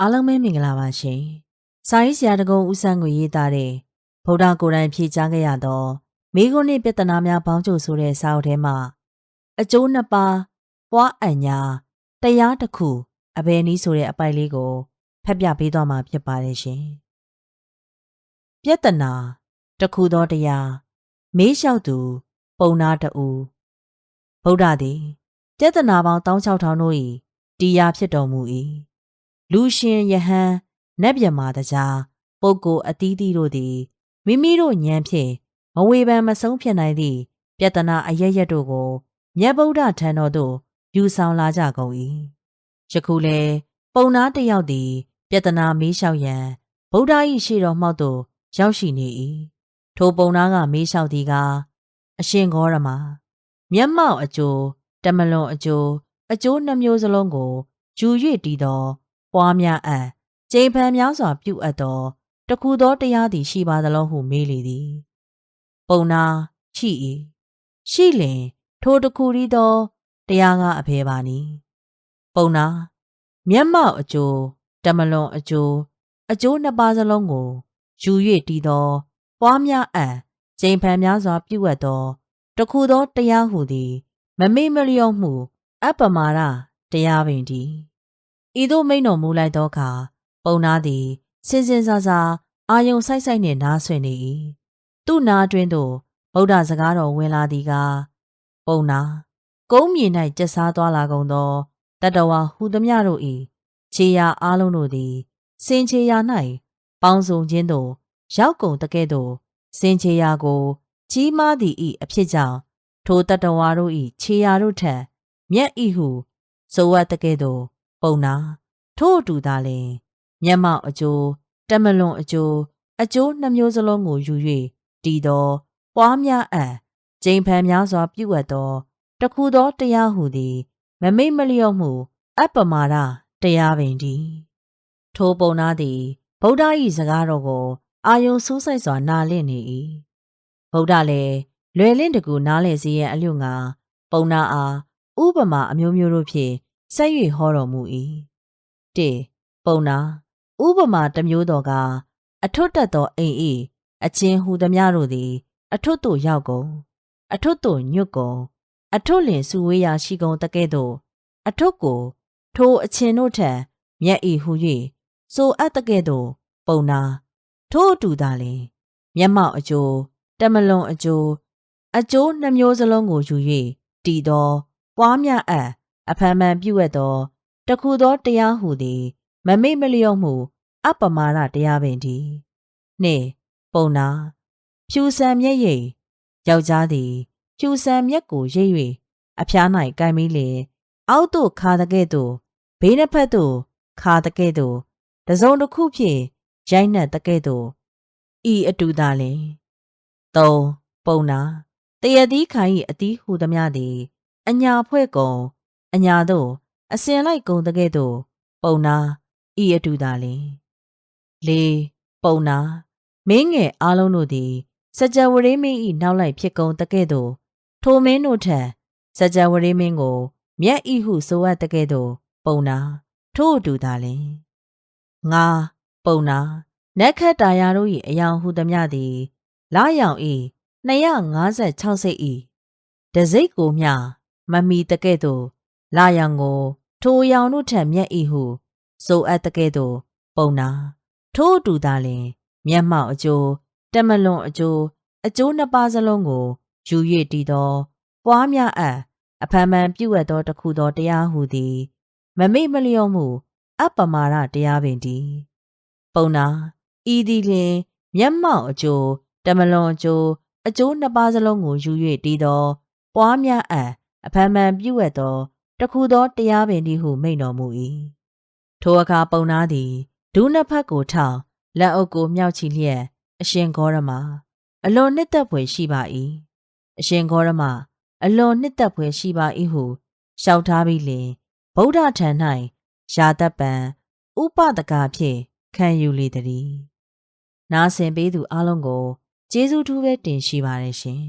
အားလုံးပဲမင်္ဂလာပါရှင်။စာရေးဆရာတကုံဦးဆန်းကိုရေးသားတဲ့ဗုဒ္ဓကိုယ်တိုင်ဖြေကြားခဲ့ရသောမိဂုဏိပြဿနာများပေါင်းချုပ်ဆိုတဲ့စာအုပ်ထဲမှာအကျိုးနှစ်ပါးပွားအံညာတရားတစ်ခုအဘယ်နည်းဆိုတဲ့အပိုက်လေးကိုဖတ်ပြပေးသွားမှာဖြစ်ပါတယ်ရှင်။ပြဿနာတစ်ခုသောတရားမေးလျှောက်သူ ပုံနာတူဗုဒ္ဓသည်ပြဿနာပေါင်း16000တို့၏တရားဖြစ်တော်မူ၏ လူရှင်ယဟန်နတ်မြမာတကြားပုဂ္ဂိုလ်အသီးသီးတို့သည်မိမိတို့ဉာဏ်ဖြင့်မဝေဖန်မဆုံးဖြစ်နိုင်သည့်ပြဿနာအရရက်တို့ကိုမြတ်ဗုဒ္ဓထံတော်သို့ယူဆောင်လာကြကုန်၏ယခုလဲပုံနာတစ်ယောက်သည်ပြဿနာမေးလျှောက်ရန်ဗုဒ္ဓ၏ရှေ့တော်မှောက်သို့ရောက်ရှိနေ၏ထိုပုံနာကမေးလျှောက်သည်ကအရှင်ဂေါရမမျက်မှောက်အကျိုးတမလွန်အကျိုးအကျိုးနှမျိုးစလုံးကိုယူ၍တည်သော ပွားများအပ်ကျိန်ဖန်များစွာပြုအပ်သောတခုသောတရားသည်ရှိပါသလုံးဟုမေးလေသည်ပုံနာရှိ၏ရှိလင်ထိုတခုရီသောတရားကအဖေပါနီပုံနာမျက်မှောက်အကျိုးတမလွန်အကျိုးအကျိုးနှစ်ပါးစလုံးကိုယူ၍တည်သောပွားများအပ်ကျိန်ဖန်များစွာပြုအပ်သောတခုသောတရားဟုသည် မမေ့မလျော့မှု အပ္ပမာဒတရားပင်တည်း ဤသို့မိန်တော်မူလိုက်သောအခါပုံနာသည်စင်စင်စားစားအာယုံဆိုင်ဆိုင်နှင့်နားဆွနေ၏သူ့နာအတွင်းသို့ဗုဒ္ဓစကားတော်ဝင်လာသည်ကပုံနာကုန်းမြေ၌ကျက်စားသွားလာကုန်သောတတဝါဟူသည်မြတို့၏ခြေရာအားလုံးတို့သည်စင်ခြေရာ၌ပေါင်းစုံခြင်းသို့ရောက်ကုန်တကဲ့သို့စင်ခြေရာကို ကြီးမားသည့်ဤအဖြစ်ကြောင့်ထိုတတဝါတို့၏ခြေရာတို့ထက်မြက်ဤဟုဆိုအပ်တကဲ့သို့ ပုံနာထို့အတူသာလျှင်မျက်မှောက်အကျိုးတမလွန်အကျိုးအကျိုးနှမျိုးစလုံးကိုယူ၍တည်သော ပွားများအပ်ကျိန်ဖန်များစွာပြုအပ်သောတခုသောတရားဟုသည် မမိတ်မလျော့မှုအပ္ပမာဒတရားပင်တည်းထိုပုံနာသည်ဗုဒ္ဓ၏စကားတော်ကို အာယုံစူးစိုက်စွာနားလင့်နေ၏ဗုဒ္ဓလည်းလွယ်လင့်တကူနားလေစီရဲ့အလျုငါပုံနာအားဥပမာအမျိုးမျိုးတို့ဖြင့် ဆက်၍ဟောတော်မူ၏တေပုံနာဥပမာတစ်မျိုးတော်ကအထွတ်တက်သောအိမ်ဤအချင်းဟူသည်များတို့သည် အထွတ်သို့ရောက်ကုန်အထွတ်သို့ညွတ်ကုန်အထွတ်လင်စုဝေးရာရှိကုန်တကဲ့သို့အထွတ်ကို ထိုအချင်းတို့ထံမြက်ဤဟူ၍ဆိုအပ်တကဲ့သို့ ပုံနာထို့အတူသာလင်မျက်မှောက်အကျိုးတမလွန်အကျိုးအကျိုးနှမျိုးစလုံးကိုယူ၍တည်သောပွားများအပ် အဖန်ဖန်ပြုတ်သောတခုသောတရားဟုသည် မမေ့မလျော့မှု အပမာဒတရားပင်တည်းနှင့်ပုံနာဖြူစံမျက်ရည်ယောက်ျားသည်ဖြူစံမျက်ကိုရိပ်၍အဖျား၌ကင်ပြီးလေအောက်သို့ခါတဲ့ကဲ့သို့ဘေးနှစ်ဖက်သို့ခါတဲ့ကဲ့သို့တစုံတစ်ခုဖြင့်ရိုက်နှက်တဲ့ကဲ့သို့ဤအတူသာလင်၃ပုံနာတရသည်ခိုင်၏အတီးဟူသည်များသည်အညာဖွဲ့ကုံ အညာတို့အစင်လိုက်ကုန်တကဲ့သို့ပုံနာဤအတူသာလင်လေပုံနာမင်းငယ်အားလုံးတို့သည်စကြဝဠာမင်းဤနောက်လိုက်ဖြစ်ကုန်တကဲ့သို့ထိုမင်းတို့ထံစကြဝဠာမင်းကို မြတ်ဤဟုဆိုအပ်တကဲ့သို့ပုံနာထို့အတူသာလင်ငါပုံနာနက်ခတ်တာယာတို့၏အယောင်ဟုသည်များသည်လာရောင်ဤ256စိတ်ဤတစိတ်ကိုမျှမမီတကဲ့သို့ လာရောင်ကို ထိုရောင်တို့ထက်မြက်ဤဟုဆိုအပ်တကဲ့သို့ပုံနာထို့အတူသာလျှင် မျက်မှောက်အကျိုးတမလွန်အကျိုးအကျိုးနှစ်ပါးစလုံးကိုယူ၍တည်သောပွားများအပ်အဖန်ဖန်ပြုတ်အပ်သောတခုသောတရားဟုသည် မမိတ်မလျော့မှု အပ္ပမာဒတရားပင်တည်းပုံနာဤသည်လျှင်မျက်မှောက်အကျိုးတမလွန်အကျိုးအကျိုးနှစ်ပါးစလုံးကိုယူ၍တည်သောပွားများအပ်အဖန်ဖန်ပြုတ်အပ်သော တခုသောတရားပင်တည်းဟုမိန့်တော်မူ၏ထိုအခါပုံနာသည်ဒုနှစ်ဖက်ကိုထောင်လက်အုပ်ကိုမြောက်ချီလျက်အရှင်ဂေါရမအလွန်နှစ်သက်ဖွယ်ရှိပါ၏အရှင်ဂေါရမအလွန်နှစ်သက်ဖွယ်ရှိပါ၏ဟုလျှောက်ထားပြီးလင်ဗုဒ္ဓထံ၌ယာသက်ပံဥပဒကဖြင့်ခံယူလေသည်နားဆင်ပေးသူအလုံးကိုကျေးဇူးထူးပဲတင်ရှိပါတယ်ရှင်